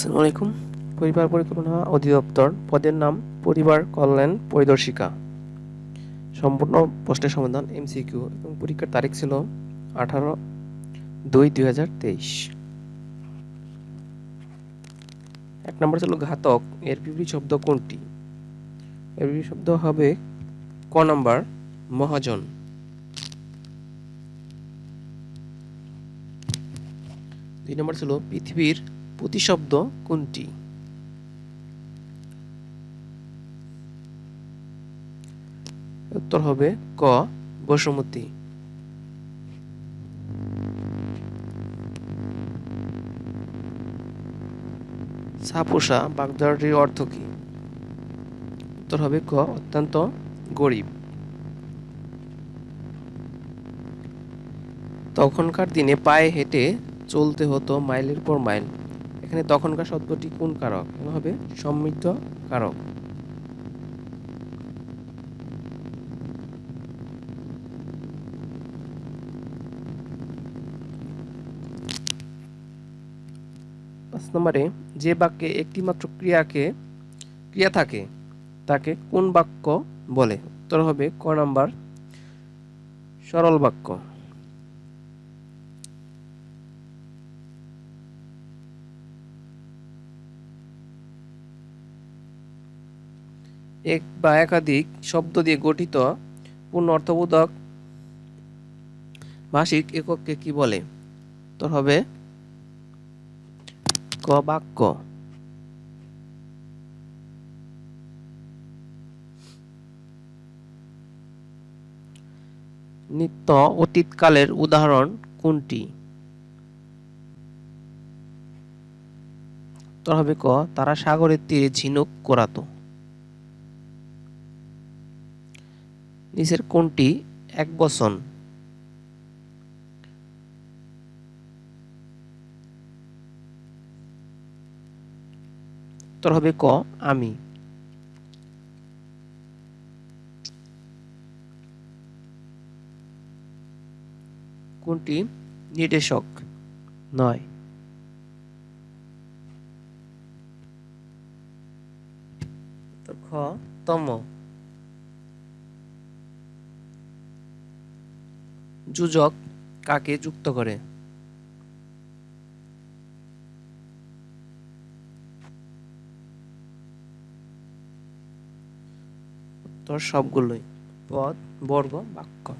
আসসালামু আলাইকুম। পরিবার পরিকল্পনা অধিদপ্তর পদের নাম পরিবার কল্যাণ পরিদর্শিকা। সম্পূর্ণ প্রশ্নের সমাধান এমসিকিউ এবং পরীক্ষার তারিখ ছিল আঠারো দুই দুই হাজার তেইশ। এক নম্বর ছিল ঘাতক, এর বিপরীত শব্দ কোনটি? এর বিপরীত শব্দ হবে ক নাম্বার মহাজন। দুই নম্বর ছিল পৃথিবীর প্রতিশব্দ কোনটি? উত্তর হবে ক, বসুমতী। সাপোসা বাগদাটির অর্থ কি? উত্তর হবে ক, অত্যন্ত গরিব। তখনকার দিনে পায়ে হেঁটে চলতে হতো মাইলের পর মাইল। এখানে তখনকার শব্দটি কোন কারক? হবে? সমৃদ্ধ কারক। পাঁচ নম্বরে, যে বাক্যে একটিমাত্র ক্রিয়াকে, ক্রিয়া থাকে, তাকে কোন বাক্য বলে? উত্তর হবে ক নাম্বার, সরল বাক্য। এক বা একাধিক শব্দ দিয়ে গঠিত পূর্ণ অর্থবোধক ভাষিক একককে কি বলে? তোর হবে ক বাক্য। নিত্য অতীতকালের উদাহরণ কোনটি? তোর হবে ক, তারা সাগরের তীরে ঝিনুক করাতো। নিচের কোনটি এক বচন উত্তর হবে ক আমি। কোনটি নির্দেশক নয়। খ তম। যুজক কাকে যুক্ত করে? উত্তর সবগুলোই। পদ, বর্গ, বাক্য।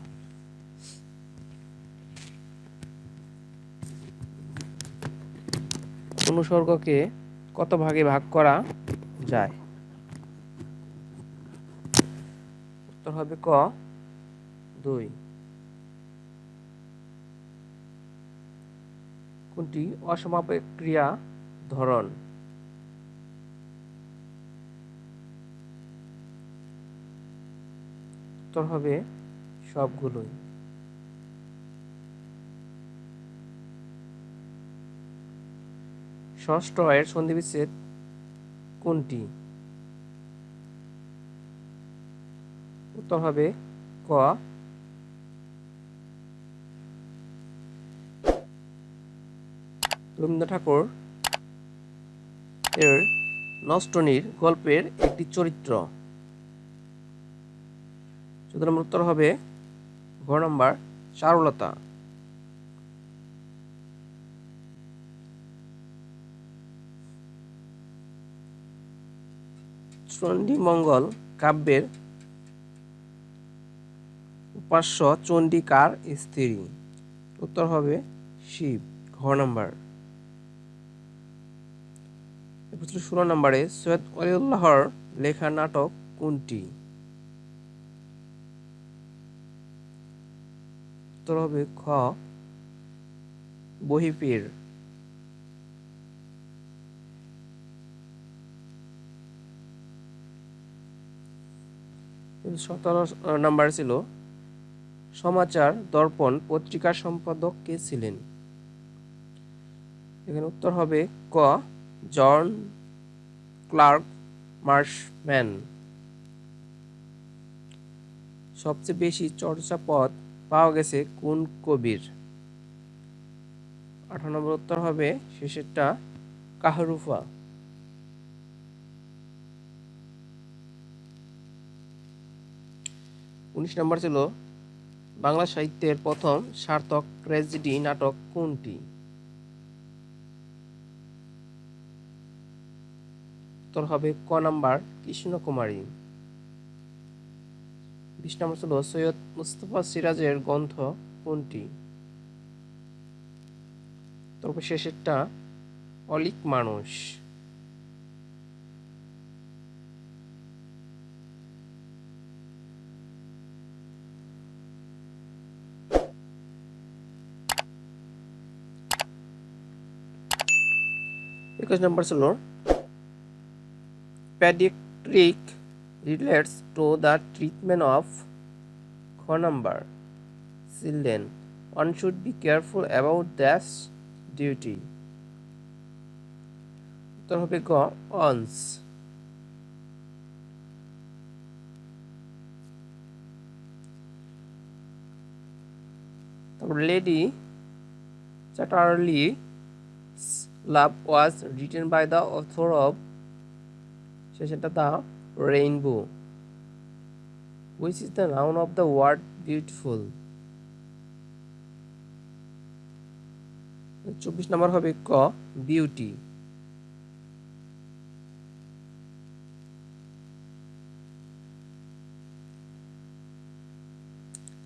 অনুসর্গকে কত ভাগে ভাগ করা যায়? উত্তর হবে ক, দুই। কোনটি? অসমাপেক ক্রিয়া ধরন। উত্তর হবে সবগুলোই। ষষ্ঠ এর সন্ধিবিচ্ছেদ কোনটি? উত্তর হবে ক। রবীন্দ্র ঠাকুর এর নষ্টনীর গল্পের একটি চরিত্র। নম্বর উত্তর হবে ঘ নম্বর চারুলতা। চণ্ডীমঙ্গল কাব্যের উপাস্য চণ্ডিকার স্ত্রী। উত্তর হবে শিব ঘ নম্বর প্রশ্ন ষোলো নম্বরে সৈয়দ অলিউল্লাহর লেখা নাটক কোনটি? উত্তর হবে খ, বহিপীর। সতেরো নাম্বার ছিল, সমাচার দর্পণ পত্রিকার সম্পাদক কে ছিলেন? এখানে উত্তর হবে ক জন ক্লার্ক মার্শম্যান। সবচেয়ে বেশি চর্চা চর্চাপদ পাওয়া গেছে কোন কবির? আঠারো নম্বর উত্তর হবে শেষেরটা কাহরুফা। উনিশ নম্বর ছিল বাংলা সাহিত্যের প্রথম সার্থক ট্র্যাজেডি নাটক কোনটি? উত্তর হবে ক নাম্বার কৃষ্ণকুমারী। বিশ নম্বর ছিল সৈয়দ মুস্তফা সিরাজের গ্রন্থ কোনটি? তারপর শেষেরটা, অলিক মানুষ। একুশ নম্বর ছিল pediatric relates to the treatment of খ number children one should be careful about this duty উত্তর হবে গ অনস lady Chatterley love was written by the author of সেটা the rainbow which is the noun of the word beautiful চব্বিশ নম্বর হবে ক beauty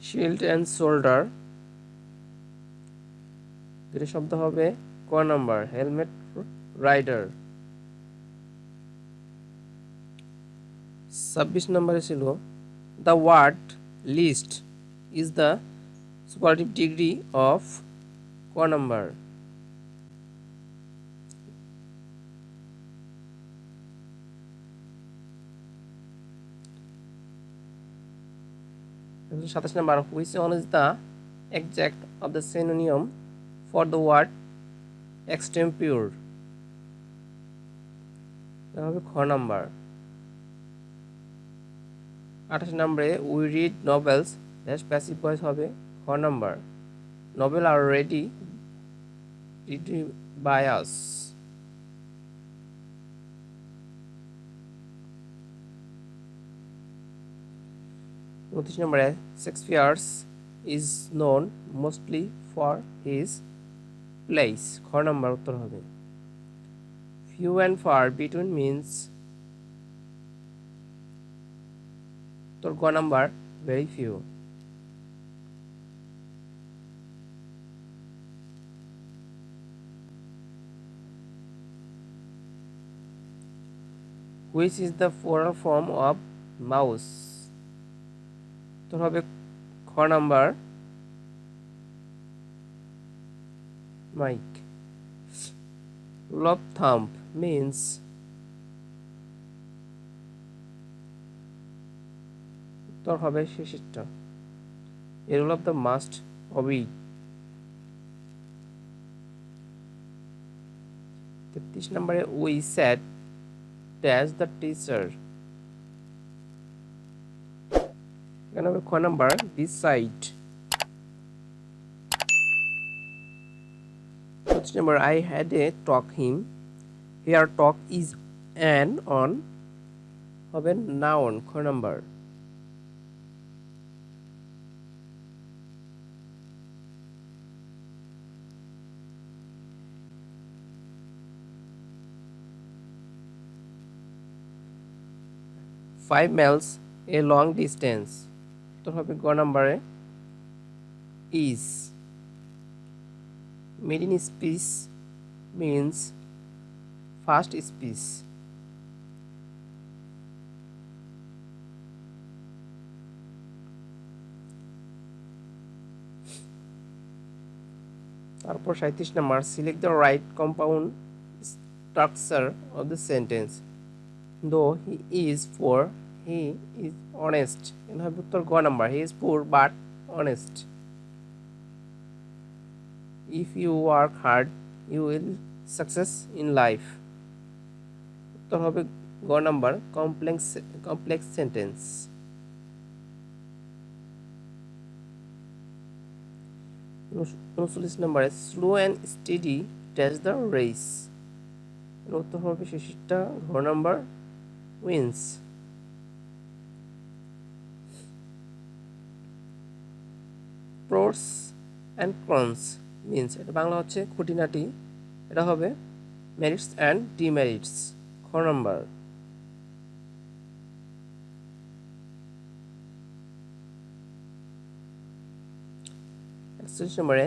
shield and shoulder দুটি শব্দ হবে ক নাম্বার হেলমেট রাইডার ছাব্বিশ নম্বরে ছিল, the word list is the superlative degree of ক নাম্বার। সাতাশ number which on is the exact of the synonym for the word extempore? হবে খ নাম্বার। আঠাশ নম্বরে we read novels dash passive voice হবে খ number. Novel are ready read by us উনত্রিশ নম্বরে Shakespeare's is known mostly for his plays খ number উত্তর হবে। Few and far between means তোর গ number very few which is the plural form of mouse তোর হবে খ নাম্বার মাইক লব থাম্প মিন্স উত্তর হবে শেষেরটা a rule of the must hobby তেত্রিশ নম্বরে we sat dash the teacher এখানে হবে খ নাম্বার বিসাইড পঁচিশ number I had a talk him here talk is an on হবে নাউন খ number. Five miles a long distance তো হবে গ নাম্বারে is maiden speech means first speech তারপর সাঁত্রিশ number select the right compound structure of the sentence though he is poor he is honest এখানে হবে উত্তর গ number he is poor but honest if you work hard you will success in life উত্তর হবে গ number complex complex sentence উনচল্লিশ নম্বরে slow and steady dash the race উত্তর হবে শেষেরটা ঘর number wins pros and cons means এটা বাংলা হচ্ছে খুঁটিনাটি, এটা হবে মেরিটস অ্যান্ড ডিমেরিটস খ নাম্বার। একচল্লিশ নম্বরে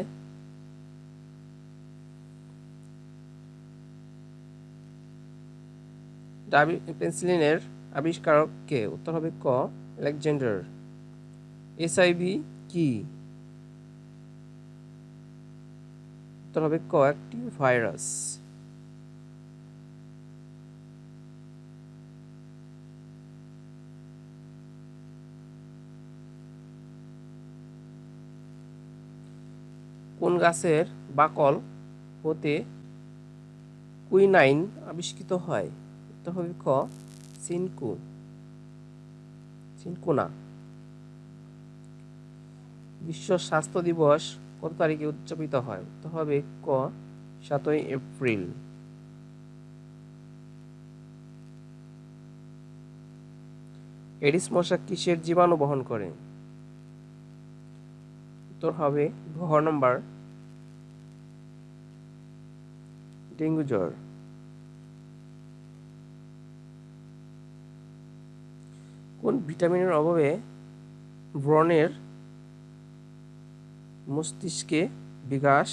পেন্সিলিনের আবিষ্কারক কে উত্তর হবে ক, আলেকজান্ডার। এসআইভি কি? উত্তর হবে ক, একটি ভাইরাস। কোন গাছের বাকল হতে কুইনাইন আবিষ্কৃত হয়? হবে খ সিনকু সিনকুনা বিশ্ব স্বাস্থ্য দিবস কত তারিখে উদযাপিত হয়? উত্তর হবে ক, সাতই এপ্রিল। এডিস মশা কিসের জীবাণু বহন করে? উত্তর হবে ঘ নম্বর। ডেঙ্গু জ্বর। কোন ভিটামিনের অভাবে ব্রণের মস্তিষ্কে বিকাশ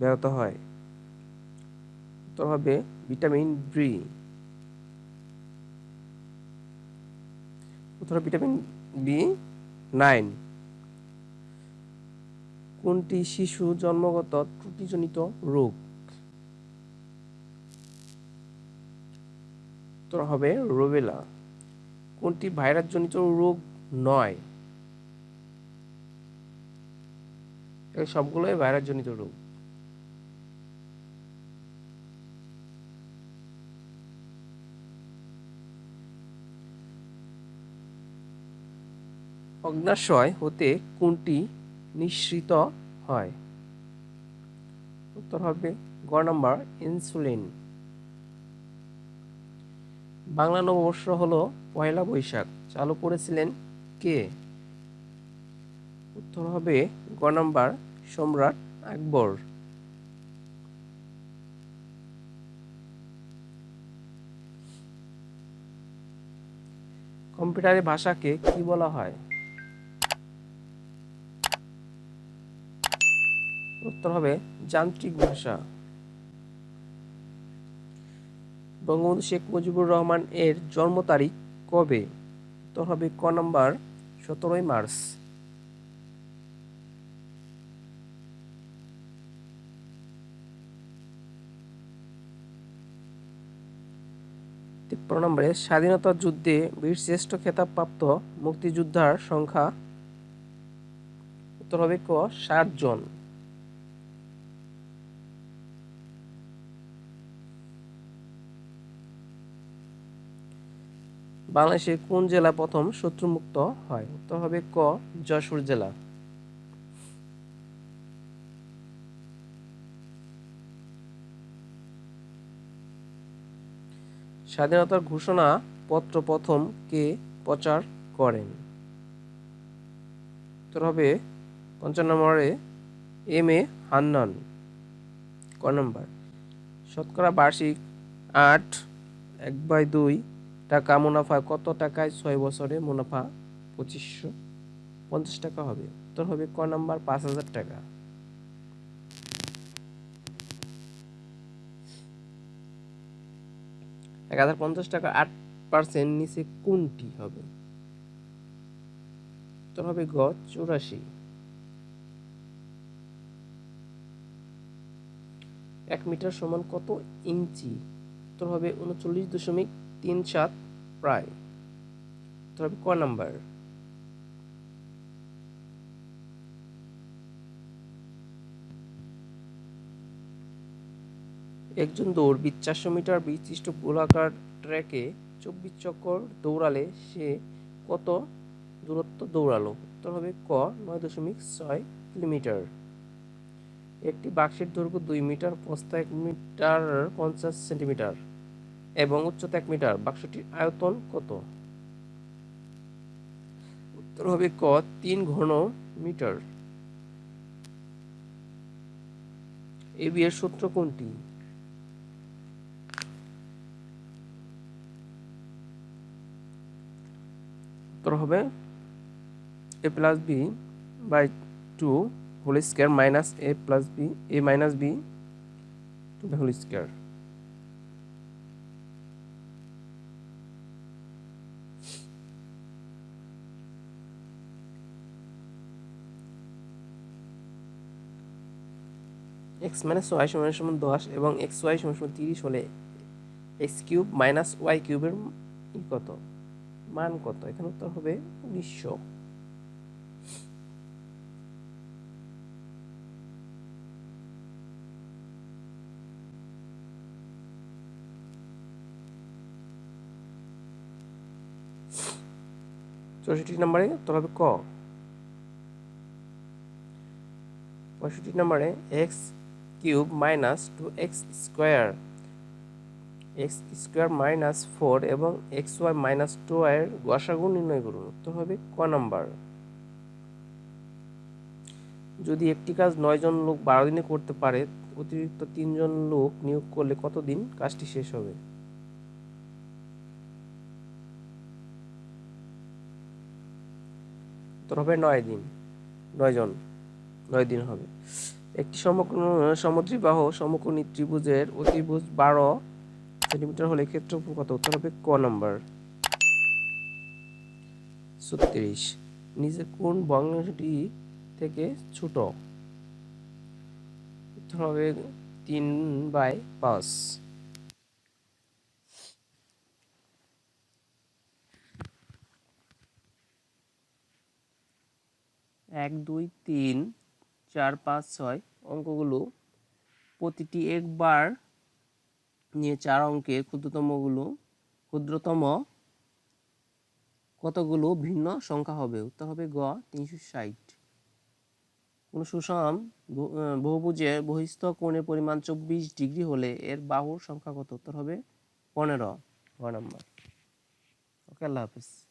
ব্যাহত হয়? উত্তর হবে ভিটামিন বি উত্তর ভিটামিন বি নাইন। কোনটি শিশু জন্মগত ত্রুটিজনিত রোগ? উত্তর হবে রোবেলা। কোনটি ভাইরাসজনিত রোগ নয়? সবগুলোই ভাইরাসজনিত রোগ। অগ্নাশয় হতে কোনটি নিঃসৃত হয়? উত্তর হবে গ নাম্বার, ইনসুলিন। বাংলা নববর্ষ হলো পয়লা বৈশাখ। চালু করেছিলেন কে? উত্তর হবে গ নাম্বার সম্রাট আকবর। কম্পিউটারের ভাষাকে কি বলা হয়? উত্তর হবে যান্ত্রিক ভাষা। বঙ্গবন্ধু শেখ মুজিবুর রহমান এর জন্ম তারিখ কবে? উত্তর হবে ক নাম্বার, সতেরোই মার্চ। তিপ্পান্ন নম্বরে, স্বাধীনতা যুদ্ধে বীরশ্রেষ্ঠ খেতাবপ্রাপ্ত মুক্তিযোদ্ধার সংখ্যা উত্তর হবে ক, ষাট জন। বাংলাদেশের কোন জেলা প্রথম শত্রুমুক্ত হয়? উত্তর হবে ক যশোর জেলা। স্বাধীনতার ঘোষণা পত্র প্রথম কে প্রচার করেন? উত্তর হবে পঞ্চান্ন নম্বরে এম এ হান্নান। ক নম্বর? শতকরা বার্ষিক আট এক বাই দুই টাকা মুনাফা, কত টাকায় ছয় বছরে মুনাফা? পঁচিশশো। পঞ্চাশ টাকা হবে। উত্তর হবে ক নাম্বার? পাঁচ হাজার টাকা। এক হাজার পঞ্চাশ টাকা আট পার্সেন্ট নিচে কোনটি হবে? উত্তর হবে গ, চুরাশি। এক মিটার সমান কত ইঞ্চি? উত্তর হবে উনচল্লিশ দশমিক তিন সাত প্রায়। উত্তর হবে ক নাম্বার? একজন দৌড়বিদ চারশো মিটার বিশিষ্ট গোলাকার ট্র্যাকে চব্বিশ চক্কর দৌড়ালে সে কত দূরত্ব দৌড়ালো? উত্তর হবে ক, নয় দশমিক ছয় কিলোমিটার। একটি বাক্সের দৈর্ঘ্য দুই মিটার প্রস্থ এক মিটার পঞ্চাশ সেন্টিমিটার। এবং উচ্চতা এক মিটার বাক্সটির আয়তন কত? উত্তর হবে ক, তিন ঘন মিটার। এ সূত্র কোনটি? উত্তর হবে A plus B by two whole square minus A plus B, A minus B two whole square. X minus Y সমান সমান দশ এবং এক্স ওয়াই সমান সমান তিরিশ হলে এক্স কিউব মাইনাস ওয়াই কিউবের কত? মান কত? এখানে উত্তর হবে উনিশশো। চৌষট্টি নম্বরে উত্তর হবে ক। পঁয়ষট্টি নম্বরে X cube minus two X square X square minus four এবং এক্স ওয়াই মাইনাস টু এর গসাগু নির্ণয় করুন, উত্তর হবে ক নাম্বার। যদি একটি কাজ নয় জন লোক বারো দিনে করতে পারে, অতিরিক্ত তিনজন লোক নিয়োগ করলে কতদিন কাজটি শেষ হবে? উত্তর হবে নয় দিন, নয় জন, নয় দিন হবে। একটি সমকোণ, সমদ্বিবাহ, সমকোণী ত্রিভুজের অতিভুজ বারো সেন্টিমিটার হলে ক্ষেত্রফল কত? উত্তর হবে ক নম্বর। ছত্রিশ। নিচে কোন ভগ্নাংশটি থেকে ছোট? উত্তর হবে তিন বাই পাঁচ। এক, দুই, তিন। চার পাঁচ ছয় অঙ্কগুলো প্রতিটি একবার নিয়ে চার অঙ্কের ক্ষুদ্রতমগুলো ক্ষুদ্রতম কতগুলো ভিন্ন সংখ্যা হবে? উত্তর হবে গ তিনশো ষাট। কোন সুষম বহু- আহ, বহুভুজের বহিস্থ কোণের পরিমাণ চব্বিশ ডিগ্রি হলে এর বাহুর সংখ্যা কত? উত্তর হবে পনেরো গ নাম্বার। ওকে আল্লাহ হাফিজ।